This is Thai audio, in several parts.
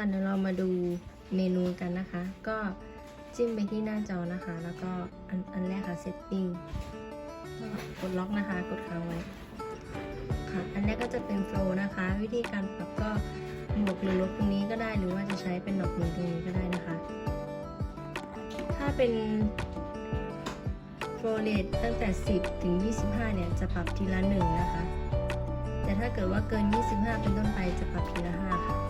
ค่ะเดี๋ยวเรามาดูเมนูกันนะคะ ก็จิ้มไปที่หน้าจอนะคะ แล้วก็อันอันแรกค่ะ setting กดล็อกนะคะ กดค้างไว้ค่ะ อันแรกก็จะเป็นโฟลนะคะ วิธีการปรับก็บวกหรือลบตรงนี้ก็ได้ หรือว่าจะใช้เป็นดอกนี้ตรงนี้ก็ได้นะคะ ถ้าเป็นโฟลเรทตั้งแต่ 10 ถึง 25 เนี่ย จะปรับทีละ 1 นะคะ แต่ถ้าเกิดว่าเกิน 25 เป็นต้นไปจะปรับทีละ 5 ค่ะ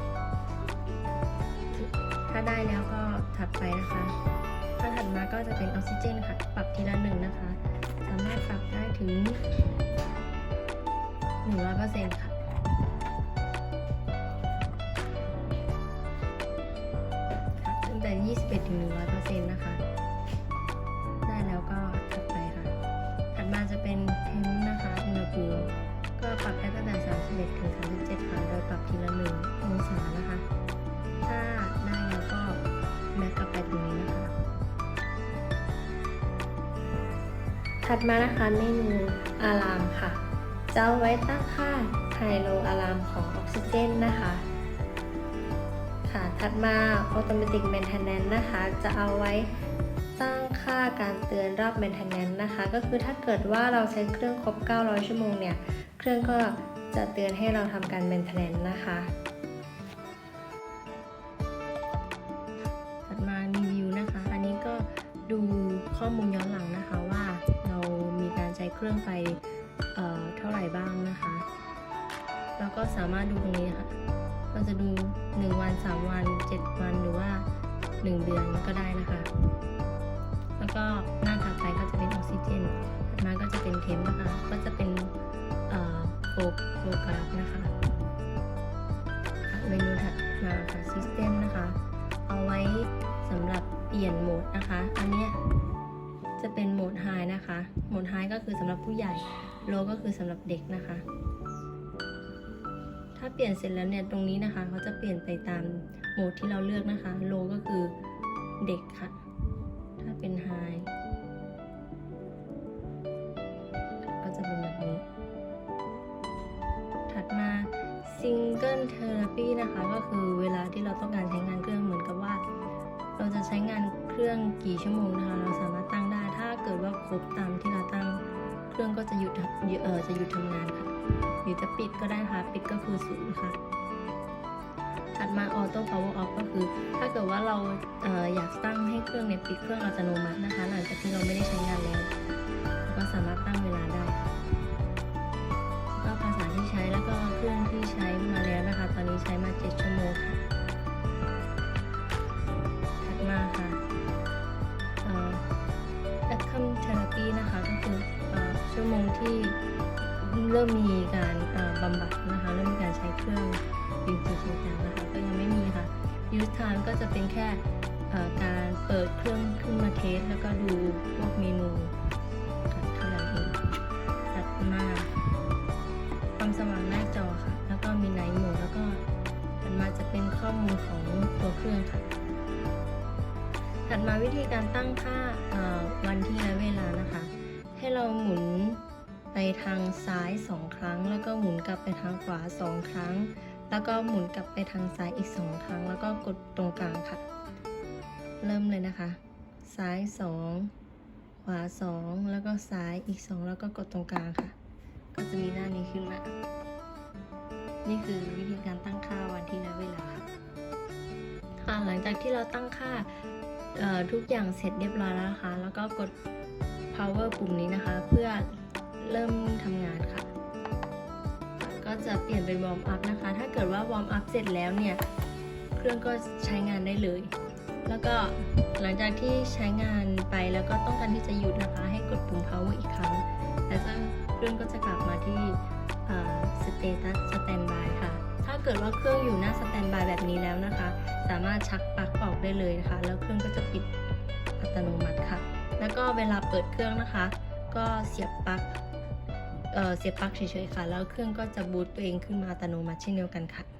ถ้าได้แล้วก็ถัดไปนะคะ ถ้าถัดมาก็จะเป็นออกซิเจนค่ะ ปรับทีละหนึ่งนะคะ สามารถปรับได้ถึง 100%ค่ะค่ะตั้งแต่ 21ถึง100%นะคะ ได้แล้วก็ถัดไปค่ะ ถัดมาจะเป็นเทมนะคะอุณหภูมิก็ปรับได้ตั้งแต่31ถึง37ค่ะ โดยปรับทีละ1องศานะคะ ถ้าได้แล้วก็แบ็กกลับไปตรงนี้นะคะ ถัดมานะคะเมนูอะลามค่ะ จะเอาไว้ตั้งค่าไฮโลอะลามของออกซิเจนนะคะค่ะ ถัดมา Automatic Maintenance นะคะ จะเอาไว้ตั้งค่าการเตือนรอบ Maintenance นะคะ ก็คือถ้าเกิดว่าเราใช้เครื่องครบ 900 ชั่วโมงเนี่ย เครื่องก็จะเตือนให้เราทำการ Maintenance นะคะ ข้อมูลย้อนหลังนะคะว่าเรามีการใช้เครื่องไปเอ่อเท่าไหร่บ้างนะคะ แล้วก็สามารถดูตรงนี้ค่ะ เราจะดู 1 วัน 3 วัน 7 วันหรือว่า 1 เดือนก็ได้นะคะ แล้วก็หน้าถัดไปก็จะเป็นออกซิเจนถัดมาก็จะเป็นเทมนะคะ ก็จะเป็นเอ่อโฟโฟกราฟนะคะค่ะเมนูถัดมาค่ะ System นะคะ เอาไว้สำหรับเปลี่ยนโหมดนะคะ อันเนี้ย จะเป็นโหมด High นะคะ โหมด High ก็คือสำหรับผู้ใหญ่ Low ก็คือสำหรับเด็กนะคะ ถ้าเปลี่ยนเสร็จแล้วเนี่ยตรงนี้นะคะเขาจะเปลี่ยนไปตามโหมดที่เราเลือกนะคะ Low ก็คือเด็กค่ะ ถ้าเป็น High ก็จะเป็นแบบนี้ ถัดมา Single Therapy นะคะก็คือเวลาที่เราต้องการใช้งานเครื่องเหมือนกับว่า เราจะใช้งานเครื่องกี่ชั่วโมงนะคะ เราสามารถตั้ง กิดว่าครบตามที่เราตั้งเครื่องก็จะหยุดทำเออจะหยุดทำงานค่ะหรือจะปิดก็ได้ค่ะปิดก็คือศูนย์ค่ะถัดมา Auto Power Off ก็คือ ถ้าเกิดว่าเราเอออยากตั้งให้เครื่องเนี่ยปิดเครื่องอัตโนมัตินะคะ หลังจากที่เราไม่ได้ใช้งานแล้วก็สามารถตั้งเวลาได้ก็ภาษาที่ใช้แล้วก็เครื่องที่ใช้มาแล้ว วโมงที่เริ่มมีการบำบัดนะคะเริ่มมีการใช้เครื่องจริงๆจังๆนะคะก็ยังไม่มีค่ะ Use Time ก็จะเป็นแค่การเปิดเครื่องขึ้นมาเทส แล้วก็ดูพวกเมนูค่ะเท่านั้นเองถัดมาความสว่างหน้าจอค่ะ แล้วก็มี Night Mode แล้วก็ถัดมาจะเป็นข้อมูลของตัวเครื่องค่ะถัดมาวิธีการตั้งค่าวันที่และเวลานะคะ ให้เราหมุนไปทางซ้าย2ครั้ง แล้วก็หมุนกลับไปทางขวา2ครั้ง แล้วก็หมุนกลับไปทางซ้ายอีก2ครั้ง แล้วก็กดตรงกลางค่ะ เริ่มเลยนะคะ ซ้าย2ขวา2แล้วก็ซ้ายอีก2แล้วก็กดตรงกลางค่ะ ก็จะมีหน้านี้ขึ้นมานี่คือวิธีการตั้งค่าวันที่และเวลาค่ะหลังจากที่เราตั้งค่าทุกอย่างเสร็จเรียบร้อยแล้วนะคะ แล้วก็กด power ปุ่มนี้นะคะ เพื่อเริ่มทำงานค่ะ ก็จะเปลี่ยนเป็น warm up นะคะ ถ้าเกิดว่า warm up เสร็จแล้วเนี่ย เครื่องก็ใช้งานได้เลย แล้วก็หลังจากที่ใช้งานไปแล้วก็ต้องการที่จะหยุดนะคะ ให้กดปุ่ม power อีกครั้ง แล้วเครื่องก็จะกลับมาที่ status standby ค่ะ ถ้าเกิดว่าเครื่องอยู่หน้า standby แบบนี้แล้วนะคะ สามารถชักปลั๊กออกได้เลยนะคะ แล้วเครื่องก็จะปิดอัตโนมัติค่ะ แล้วก็เวลาเปิดเครื่องนะคะ ก็เสียบปลั๊กเอ่อเสียบปลั๊กเฉยๆค่ะ แล้วเครื่องก็จะบูตตัวเองขึ้นมาอัตโนมัติเช่นเดียวกันค่ะ